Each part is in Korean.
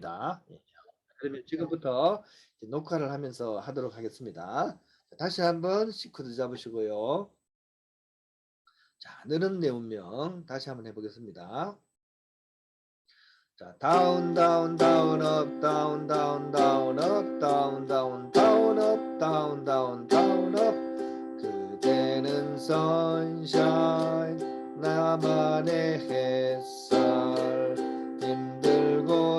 있습니다. 예. 그러면 지금부터 이제 녹화를 하면서 하도록 하겠습니다. 자, 다시 한번 C코드 잡으시고요. 자, 느는 내 운명 다시 한번 해보겠습니다. 자, 다운 다운 다운 업 다운 다운 다운 업 다운 다운 다운 업 다운 다운 다운 업 그대는 선샤인 나만의 햇살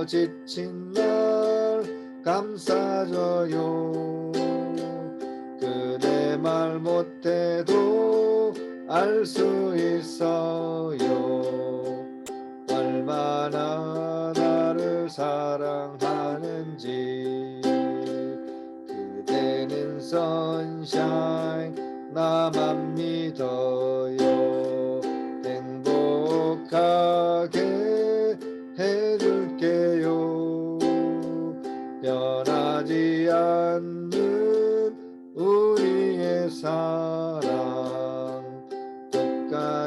지친 날 감싸줘요. 그대 말 못해도 알 수 있어요. 얼마나 나를 사랑하는지. 그대는 선샤인 나만 믿어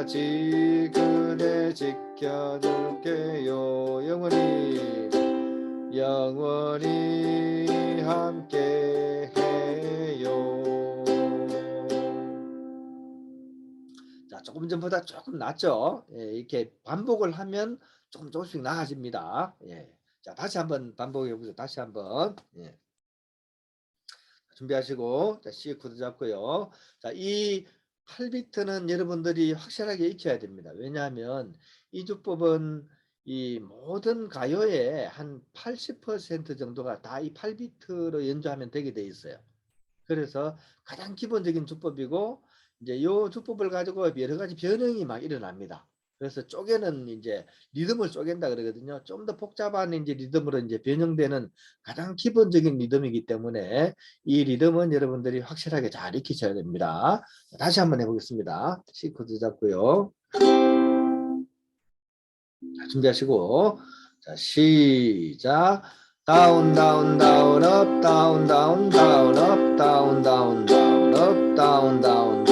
끝까지 그대 지켜줄게요. 영원히 영원히 함께 해요. 자 조금 전보다 조금 낫죠? 예, 이렇게 반복을 하면 조금 조금씩 나아집니다. 예. 자 다시 한번 반복해 보세요. 다시 한번. 예. 준비하시고 자 C 코드 잡고요. 자이 8비트는 여러분들이 확실하게 익혀야 됩니다. 왜냐하면 이 주법은 이 모든 가요의 한 80% 정도가 다 이 8비트로 연주하면 되게 돼 있어요. 그래서 가장 기본적인 주법이고 이제 요 주법을 가지고 여러 가지 변형이 막 일어납니다. 그래서 쪼개는 이제 리듬을 쪼갠다 그러거든요. 좀 더 복잡한 이제 리듬으로 이제 변형되는 가장 기본적인 리듬이기 때문에 이 리듬은 여러분들이 확실하게 잘 익히셔야 됩니다. 다시 한번 해보겠습니다. C 코드 잡고요. 자, 준비하시고 자 시작 다운 다운 다운 업 다운 다운 다운 업 다운 다운 다운 업 다운 다운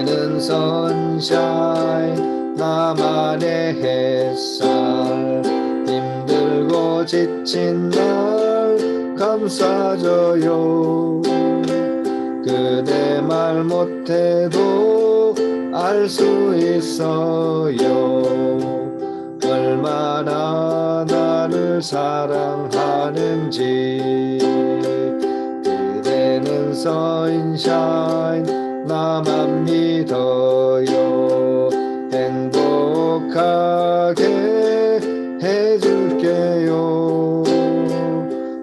그대는 선샤인 나만의 햇살. 힘들고 지친 날 감싸줘요. 그대 말 못해도 알 수 있어요. 얼마나 나를 사랑하는지. 그대는 선샤인 나만 믿어요. 행복하게 해줄게요.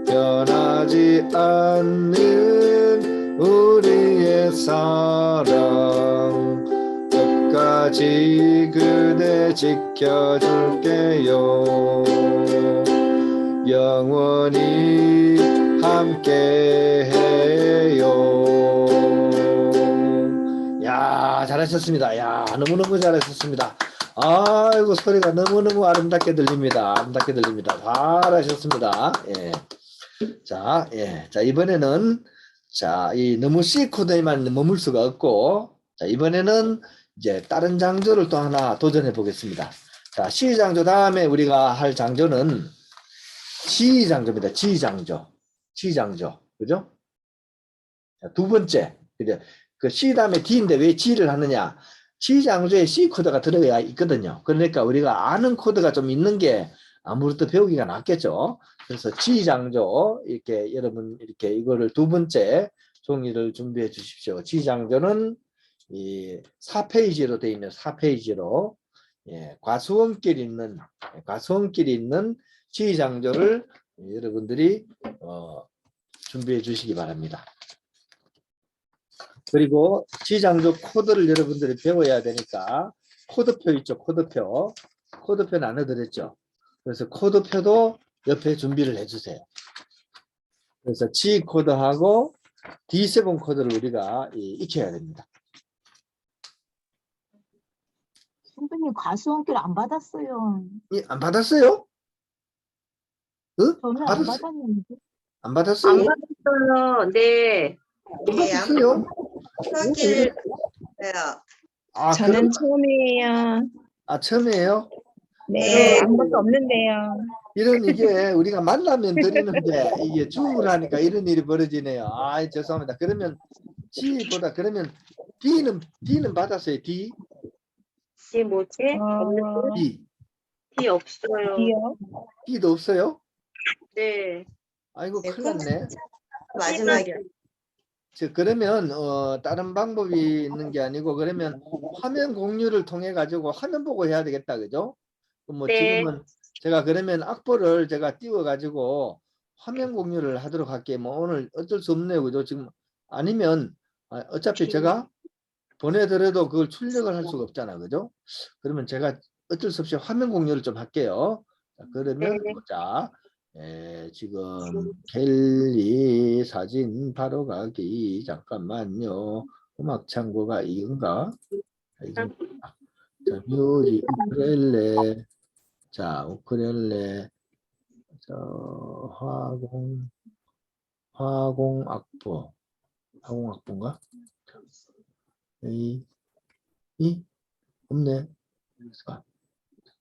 변하지 않는 우리의 사랑. 끝까지 그대 지켜줄게요. 영원히 함께해요 야 잘하셨습니다 야 너무너무 잘하셨습니다 아이고 소리가 너무너무 아름답게 들립니다 아름답게 들립니다 잘하셨습니다 예. 자, 예. 자, 이번에는 자, 이 너무 C 코드에만 머물 수가 없고 자, 이번에는 이제 다른 장조를 또 하나 도전해 보겠습니다. 자, C 장조 다음에 우리가 할 장조는 G 장조입니다. G 장조. G 장조. 그죠? 자, 두 번째. 그죠? 그 C 다음에 D인데 왜 G를 하느냐? G 장조에 C 코드가 들어가 있거든요. 그러니까 우리가 아는 코드가 좀 있는 게 아무래도 배우기가 낫겠죠. 그래서 지장조 이렇게 여러분 이렇게 이거를 두 번째 종이를 준비해 주십시오. 지장조는 이 4페이지로 되어 있는 4페이지로 예, 과수원길 있는 과수원길이 있는 지장조를 여러분들이 어, 준비해 주시기 바랍니다. 그리고 지장조 코드를 여러분들이 배워야 되니까 코드표 있죠, 코드표. 코드표 나눠드렸죠. 그래서 코드표도 옆에 준비를 해주세요. 그래서 G 코드하고 D7 코드를 우리가 이- 익혀야 됩니다. 선배님 과수원길 안 받았어요. 이, 안 받았어요? 어? 저는 안 받았어? 받았는데. 안 받았어요? 안 받았어요. 네. 안 네, 안 받았어요? 받았어요. 아, 저는 그럼, 처음이에요. 아, 처음이에요? 네, 네. 아무것도 없는데요. 이런 이게 우리가 만나면 드리는데 이게 주문을 하니까 이런 일이 벌어지네요. 아, 죄송합니다. 그러면 C보다 그러면 D는 D는 받았어요. D, D 뭐지? 없는 D, D 없어요. D도 없어요? 네. 아이고 네, 큰일 났네. 마지막이 야. 저 그러면 어 다른 방법이 있는 게 아니고 그러면 화면 공유를 통해 가지고 화면 보고 해야 되겠다 그죠? 그럼 뭐 네. 지금은 제가 그러면 악보를 제가 띄워 가지고 화면 공유를 하도록 할게요. 뭐 오늘 어쩔 수 없네요 그죠? 지금 아니면 아, 어차피 제가 보내더라도 그걸 출력을 할 수가 없잖아 그죠? 그러면 제가 어쩔 수 없이 화면 공유를 좀 할게요. 자, 그러면 네. 보자. 예, 지금 갤리 사진 바로 가기 잠깐만요. 음악 창고가 이건가? 아, 이건 자, 뮤직 우크렐레 자, 우크렐레 저 화공 화공 악보 화공 악보인가? 이, 이 없네. 자,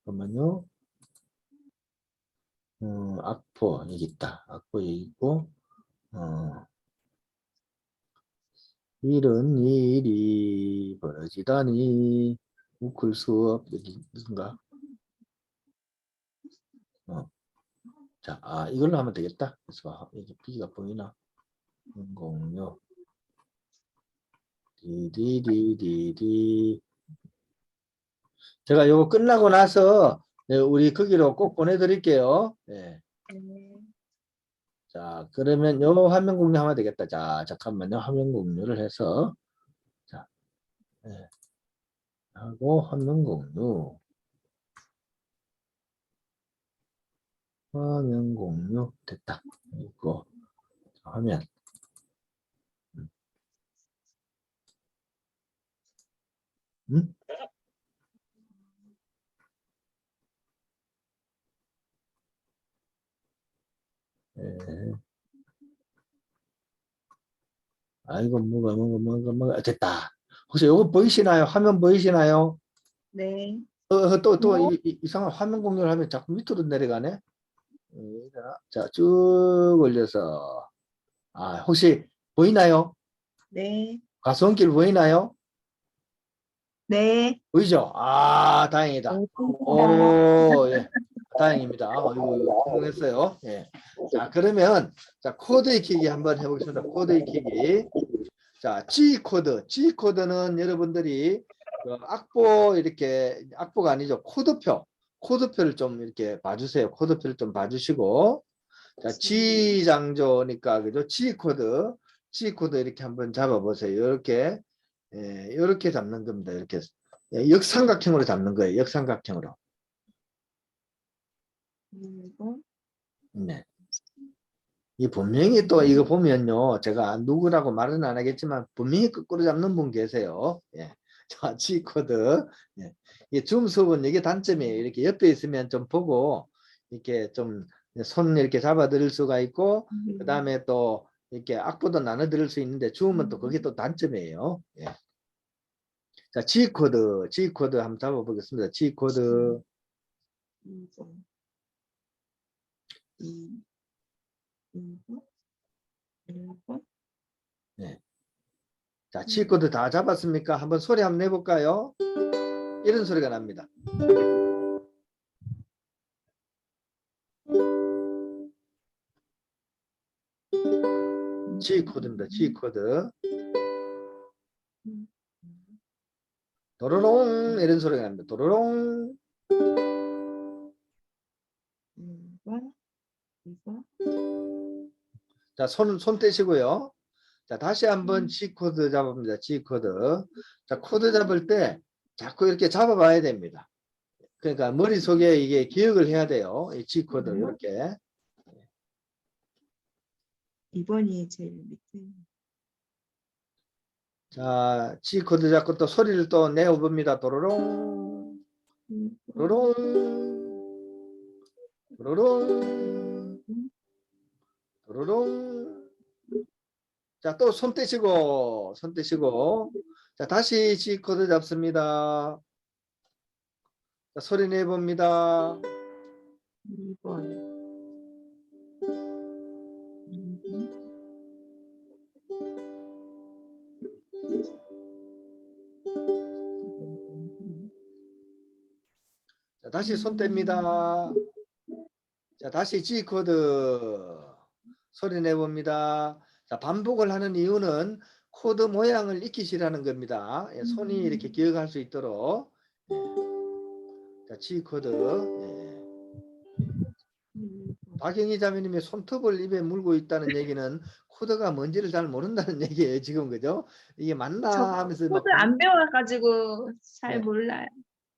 잠깐만요. 음, 악보 여기 있다. 악보 여기 있고 어, 이런 일이 벌어지다니 우클 수업 여기 무슨가? 어. 자, 아 이걸로 하면 되겠다. 그래서 이게 비가 보이나? 공유 디디디디디 제가 요거 끝나고 나서 네, 우리 거기로 꼭 보내드릴게요. 네. 자, 그러면 요 화면 공유 하면 되겠다. 자, 잠깐만요. 화면 공유를 해서 자, 네. 하고 화면 공유. 화면 공유 됐다. 이거 화면. 음. 음? 예. 아이고 뭐가 뭐가 뭐가 뭐가 됐다. 혹시 요거 보이시나요? 화면 보이시나요? 네. 어, 또, 또, 이, 이, 이상한 화면 공유를 하면 자꾸 밑으로 내려가네. 예, 자, 자, 쭉 올려서. 아, 혹시 보이나요? 네. 가수원길 보이나요? 네. 보이죠? 아, 다행이다. 오, 예. 다행입니다. 어이구, 성공했어요. 예. 자, 그러면, 자, 코드 익히기 한번 해보겠습니다. 코드 익히기. 자, G 코드. G 코드는 여러분들이 그 악보 이렇게, 악보가 아니죠. 코드표. 코드표를 좀 이렇게 봐주세요. 코드표를 좀 봐주시고. 자, G 장조니까, 그죠? G 코드. G 코드 이렇게 한번 잡아보세요. 이렇게. 예, 이렇게 잡는 겁니다. 이렇게. 예, 역삼각형으로 잡는 거예요. 역삼각형으로. 네. 이 분명히 또 이거 보면요. 제가 누구라고 말은 안 하겠지만 분명히 거꾸로 잡는 분 계세요. 예. 좌치 코드. 예. 이줌 수업은 이게 단점이에요. 이렇게 옆에 있으면 좀 보고 이렇게 좀 손 이렇게 잡아 들을 수가 있고 음. 그다음에 또 이렇게 악보도 나눠 들을 수 있는데 줌은 또 그게 또 음. 단점이에요. 예. 자, G 코드, G 코드 한번 잡아 보겠습니다. G 코드. 음. 네. 자, 음. 치코드 다 잡았습니까? 한번 소리 한번 내볼까요? 이런 소리가 납니다. G 코드입니다. G 코드. 도로롱 이런 소리가 납니다. 도로롱. 자, 손, 손 떼시고요. 자, 다시 한번 음. G코드 잡습니다. G코드. 자, 코드 잡을 때 자꾸 이렇게 잡아봐야 됩니다. 그러니까 머릿속에 이게 기억을 해야 돼요. 이 G코드 음. 이렇게. 이번이 제일 밑에 자, G코드 잡고 또 소리를 또 내어봅니다. 도로롱. 도로롱. 도로롱. 도로롱. 자, 또 손 떼시고, 손 떼시고. 자, 다시 G 코드 잡습니다. 자, 소리 내봅니다. 2번. 음, 자, 다시 손 뗍니다. 자, 다시 G 코드 소리 내봅니다. 자, 반복을 하는 이유는 코드 모양을 익히시라는 겁니다. 예, 손이 음. 이렇게 기억할 수 있도록. 예. 자, G 코드. 예. 음, 박영희 자매님이 손톱을 입에 물고 있다는 얘기는 코드가 뭔지를 잘 모른다는 얘기예요. 지금 그죠? 이게 맞나 저 하면서 막 코드 안 배워가지고 잘 네. 몰라요.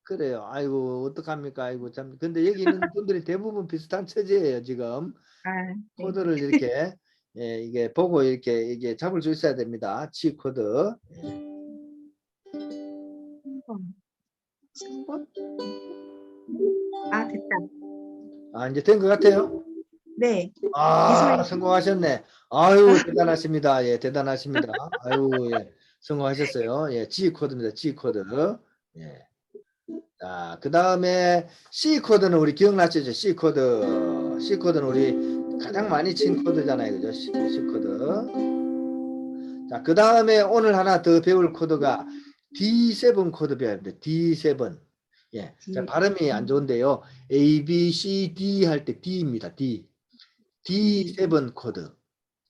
그래요. 아이고 어떡합니까? 아이고 참. 근데 여기 있는 분들이 대부분 비슷한 처지예요. 지금 아, 네. 코드를 이렇게 예, 이게 보고 이렇게 이게 잡을 수 있어야 됩니다. G 코드. 예. 3번. 3번? 아, 됐다. 아 이제 된 것 같아요. 네. 아. 성공하셨네. 아유 대단하십니다. 예 대단하십니다. 아유 예 성공하셨어요. 예 G 코드입니다. G 코드. 예. 자, 그 다음에 C 코드는 우리 기억나시죠? C 코드. C 코드는 우리 가장 많이 친 코드잖아요. 그죠? C, C 코드. 자, 그 다음에 오늘 하나 더 배울 코드가 D7 코드 배워야 됩니다. D7. 예. 자. 발음이 안 좋은데요. A, B, C, D 할 때 D입니다. D. D7 코드.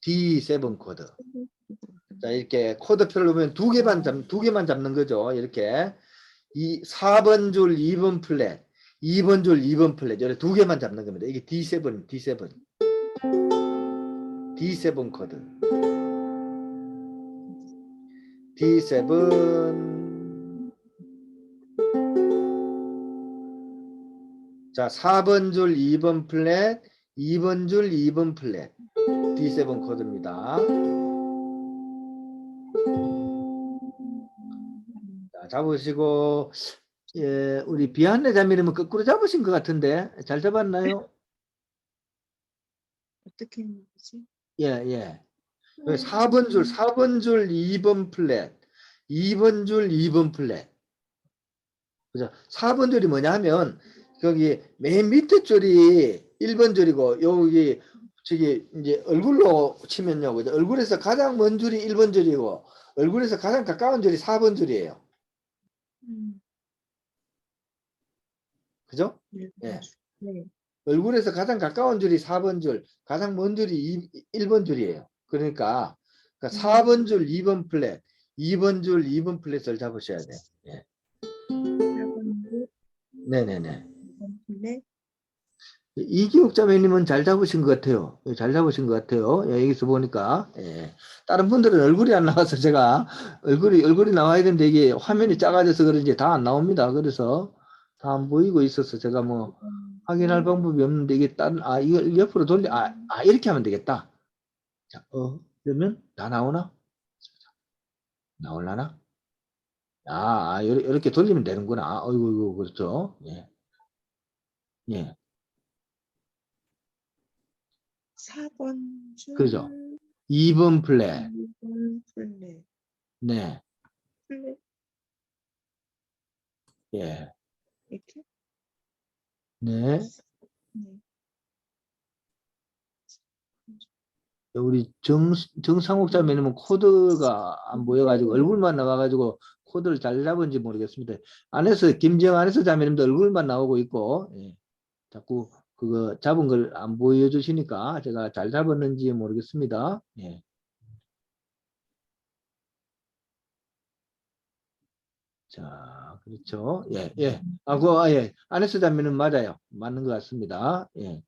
D7 코드. 자, 이렇게 코드표를 보면 두 개만 잡, 두 개만 잡는 거죠. 이렇게. 이 4번 줄 2번 플랫, 2번 줄 2번 플랫, 이렇게 두 개만 잡는 겁니다. 이게 D7, D7. D7 코드. D7. 자, 4번 줄 2번 플랫, 2번 줄 2번 플랫. D7 코드입니다. 잡으시고 예, 우리 비한내 자매님은 거꾸로 잡으신 것 같은데 잘 잡았나요? 어떻게 하는 거지? 예, 예. 4번 줄, 4번 줄 2번 플랫, 2번 줄 2번 플랫. 그죠? 4번 줄이 뭐냐 하면 거기 맨 밑에 줄이 1번 줄이고 여기 저기 이제 얼굴로 치면요. 그죠? 얼굴에서 가장 먼 줄이 1번 줄이고 얼굴에서 가장 가까운 줄이 4번 줄이에요. 음, 그죠? 네. 예. 네. 얼굴에서 가장 가까운 줄이 4번 줄, 가장 먼 줄이 1, 번 줄이에요. 그러니까, 그러니까 4번 줄 2번 플랫, 2번 줄 2번 플랫을 잡으셔야 돼요. 예. 4번, 네네네. 2번 플랫. 이기욱 자매님은 잘 잡으신 것 같아요. 예, 잘 잡으신 것 같아요. 예, 여기서 보니까. 예. 다른 분들은 얼굴이 안 나와서 제가 얼굴이, 얼굴이 나와야 되는데 이게 화면이 작아져서 그런지 다 안 나옵니다. 그래서 다 안 보이고 있어서 제가 뭐 확인할 방법이 없는데 이게 다른 아 이걸 옆으로 돌려 아, 아 이렇게 하면 되겠다. 자, 어 그러면 다 나오나? 나올라나? 아, 아 요렇게 돌리면 되는구나. 어이구, 이거 그렇죠. 예. 예. 4번 줄. 그죠. 2번 플랫. 2번 플랫. 네. 플랫. 예. 이렇게. 네. 네. 우리 정, 정상욱 자매님은 코드가 안 보여가지고 얼굴만 나와가지고 코드를 잘 잡은지 모르겠습니다. 안에서 김정 안에서 자매님도 얼굴만 나오고 있고 예. 자꾸 그거 잡은 걸 안 보여주시니까 제가 잘 잡았는지 모르겠습니다. 예. 자, 그렇죠. 예, 예. 아, 그, 아, 예. 안에서 자매는 맞아요. 맞는 것 같습니다. 예.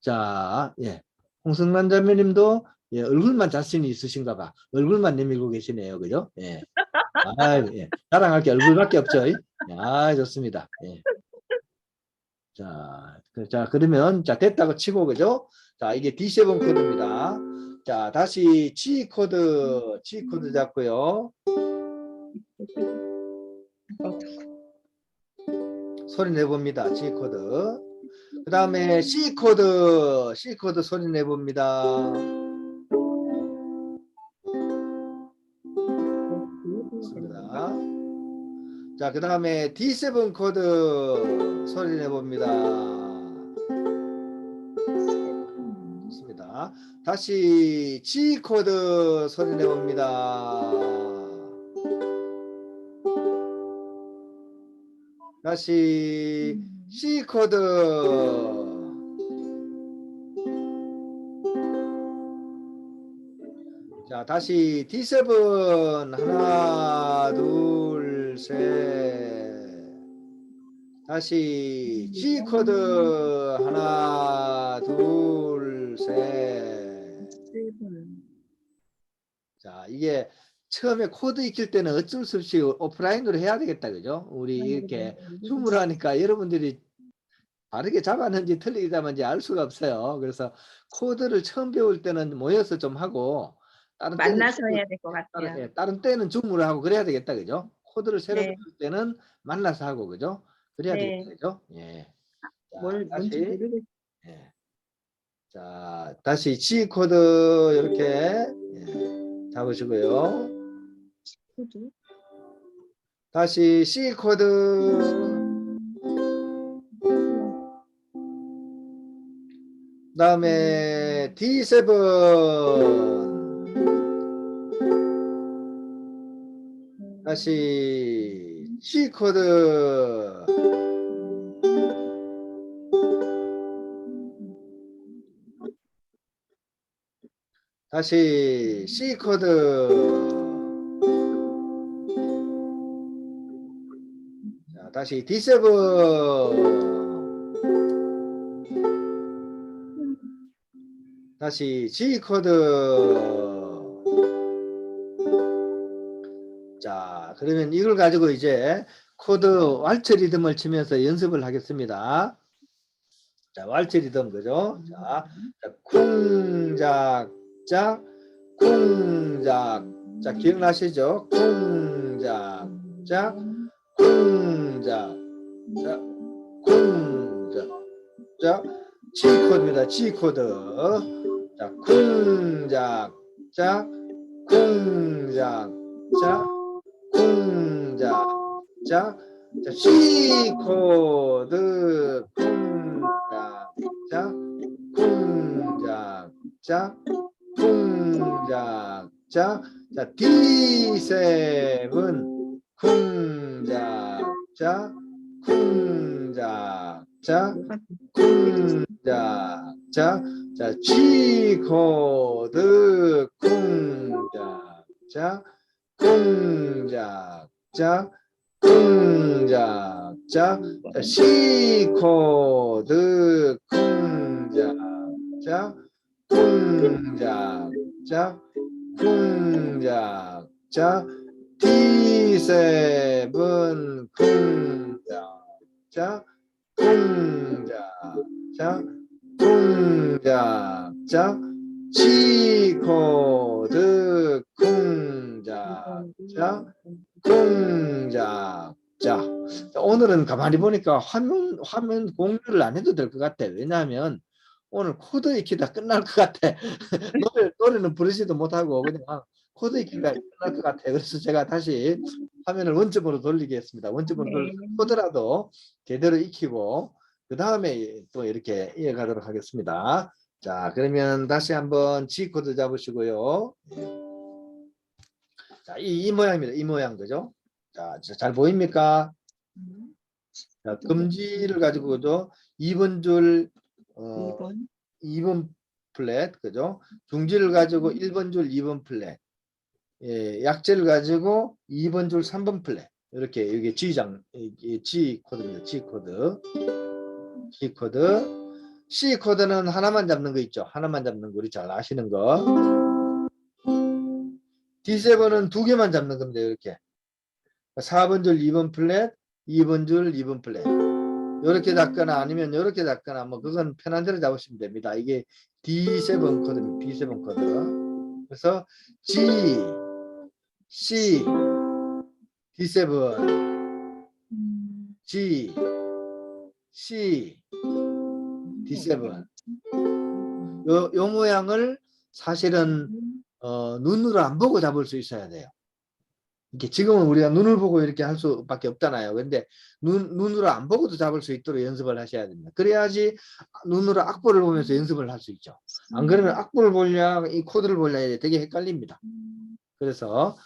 자, 예. 홍승란 자매님도 예, 얼굴만 자신이 있으신가 봐. 얼굴만 내밀고 계시네요. 그죠? 예. 아, 예. 자랑할 게 얼굴밖에 없죠. 예. 아, 좋습니다. 예. 자, 그, 자, 그러면 자, 됐다고 치고 그죠? 자, 이게 D7 코드입니다. 자, 다시 G 코드, G 코드 잡고요. 어, 소리 내봅니다. G 코드. 그 다음에 C 코드, C 코드 소리 내봅니다. 자, 자, 그 다음에 D7 코드 소리 내봅니다. 좋습니다. 다시 G 코드 소리 내봅니다. 다시 C 코드. 자, 다시 D7 하나, 둘, 셋. 다시 G 코드 하나, 둘, 셋. 자, 이게 처음에 코드 익힐 때는 어쩔 수 없이 오프라인으로 해야 되겠다, 그죠? 우리 이렇게 줌을 하니까 여러분들이 바르게 잡았는지 틀리게 잡았는지 알 수가 없어요. 그래서 코드를 처음 배울 때는 모여서 좀 하고 다른 때는 만나서 줌을- 해야 될 것 같아요. 예, 다른 때는 줌을 하고 그래야 되겠다, 그죠? 코드를 새로 네. 배울 때는 만나서 하고, 그죠? 그래야 네. 되겠다, 그죠? 예. 자, 뭘 뭔지 다시, 모르겠. 예. 자, 다시 G 코드 이렇게 예, 잡으시고요. 코드. 다시 C 코드. 다음에 D7 다시 C 코드. 다시 C 코드. 자 다시 D7 다시 G 코드. 그러면 이걸 가지고 이제 코드 왈츠 리듬을 치면서 연습을 하겠습니다. 자, 왈츠 리듬 그죠? 자, 자, 쿵작 작 쿵작 자, 기억나시죠? 쿵작 작 쿵작 자, 쿵작 자, G 코드입니다. G 코드. 자, 쿵작, 작, 쿵작, 작, 작. 자, G 코드. 쿵작, 작, 쿵작, 작, 쿵작, 작. 자, D7. 쿵작, 작, 쿵작, 작. 쿵자 자, 자 G 코드 쿵자 자 쿵자 자 쿵자 자 자, C 코드 쿵자 자 쿵자 자 쿵자 자 D7 쿵자 자 쿵자 자 쿵자 자 G 코드 오늘은 가만히 보니까 화면 화면 공유를 안 해도 될 것 같아 왜냐하면 오늘 코드 익히다 끝날 것 같아 노래, 노래는 부르지도 못하고 그냥 코드 익히다 끝날 것 같아 그래서 제가 다시 화면을 원점으로 돌리겠습니다 원점으로 돌려 네. 코드라도 제대로 익히고 그 다음에 또 이렇게 이어가도록 하겠습니다. 자 그러면 다시 한번 G 코드 잡으시고요. 자, 이, 이 모양입니다. 이 모양 그죠? 자, 자, 잘 보입니까? 음, 자, 금지를 가지고도 2번 줄 어, 2번. 2번 플랫 그죠? 중지를 가지고 1번 줄 2번 플랫. 예, 약재를 가지고 2번 줄 3번 플랫. 이렇게 여기 G장 이 G 코드입니다. G 코드. G 코드. C 코드는 하나만 잡는 거 있죠. 하나만 잡는 거 우리 잘 아시는 거. D7은 두 개만 잡는 겁니다. 이렇게. 4번 줄 2번 플랫, 2번 줄 2번 플랫. 이렇게 잡거나 아니면 이렇게 잡거나 뭐 그건 편한 대로 잡으시면 됩니다. 이게 D7 코드입니다. D7 코드. 그래서 G, C, D7, 음, G, C, D7. 요, 요 모양을 사실은 음, 어, 눈으로 안 보고 잡을 수 있어야 돼요. 이렇게 지금은 우리가 눈을 보고 이렇게 할 수밖에 없잖아요. 근데 눈, 눈으로 안 보고도 잡을 수 있도록 연습을 하셔야 됩니다. 그래야지 눈으로 악보를 보면서 연습을 할 수 있죠. 안 그러면 악보를 보냐, 이 코드를 보냐 되게 헷갈립니다. 음, 그래서